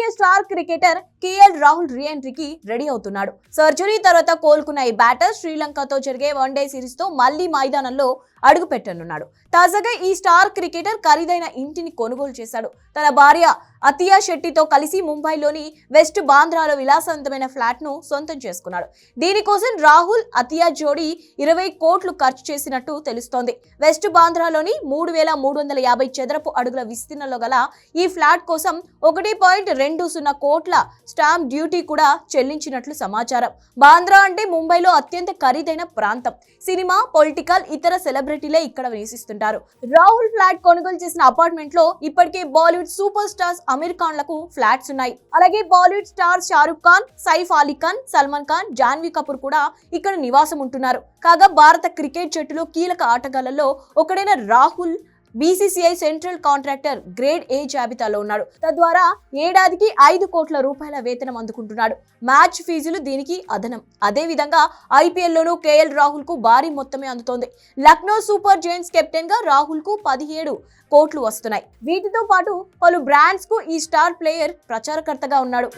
Team India star cricketer KL Rahul రీ ఎంట్రీకి ready అవుతున్నాడు. Surgery తర్వాత కోలుకున్న ఈ బ్యాటర్ శ్రీలంకతో జరిగే వన్డే సిరీస్తో మళ్ళీ మైదానంలో అడుగు పెట్టనున్నాడు తాజాగా ఈ స్టార్ క్రికెటర్ ఖరీదైన ఇంటిని కొనుగోలు చేశాడు. తన భార్య అతియా శెట్టితో కలిసి ముంబైలోని వెస్ట్ బాంద్రాలో విలాసవంతమైన ఫ్లాట్ను సొంతం చేసుకున్నాడు. దీనికోసం రాహుల్ అతియా జోడీ ఇరవై కోట్లు ఖర్చు చేసినట్టు తెలుస్తోంది. వెస్ట్ బాంద్రాలోని మూడు వేల మూడు వందల యాభై చదరపు అడుగుల విస్తీర్ణంలో గల ఈ ఫ్లాట్ కోసం ఒకటి పాయింట్ రెండు సున్నా కోట్ల స్టాంప్ డ్యూటీ కూడా చెల్లించినట్లు సమాచారం. బాంద్రా అంటే ముంబైలో అత్యంత ఖరీదైన ప్రాంతం. సినిమా పొలిటికల్ ఇతర సెలబ్రిటీలే ఇక్కడ నివసిస్తుంటారు. రాహుల్ ఫ్లాట్ కొనుగోలు చేసిన అపార్ట్మెంట్లో ఇప్పటికే బాలీవుడ్ సూపర్ స్టార్స్ అమీర్ ఖాన్లకు ఫ్లాట్స్ ఉన్నాయి. అలాగే బాలీవుడ్ స్టార్ షారుఖ్ ఖాన్ సైఫ్ అలీ ఖాన్ సల్మాన్ ఖాన్ జాన్వీ కపూర్ కూడా ఇక్కడ నివాసం ఉంటున్నారు. కాగా భారత క్రికెట్ జట్టులో కీలక ఆటగాళ్ళలో ఒకడైన Rahul BCCI central contractor grade A జాబితాలో ఉన్నాడు. తద్వారా ఏడాదికి ఐదు కోట్ల రూపాయల వేతనం అందుకుంటున్నాడు. మ్యాచ్ ఫీజులు దీనికి అదనం. అదే విధంగా ఐపీఎల్లోనూ కేఎల్ రాహుల్కు భారీ మొత్తమే అందుతోంది. లక్నో సూపర్ జైంట్స్ కెప్టెన్గా రాహుల్కు పదిహేడు కోట్లు వస్తున్నాయి. వీటితో పాటు పలు బ్రాండ్స్కు ఈ స్టార్ ప్లేయర్ ప్రచారకర్తగా ఉన్నాడు.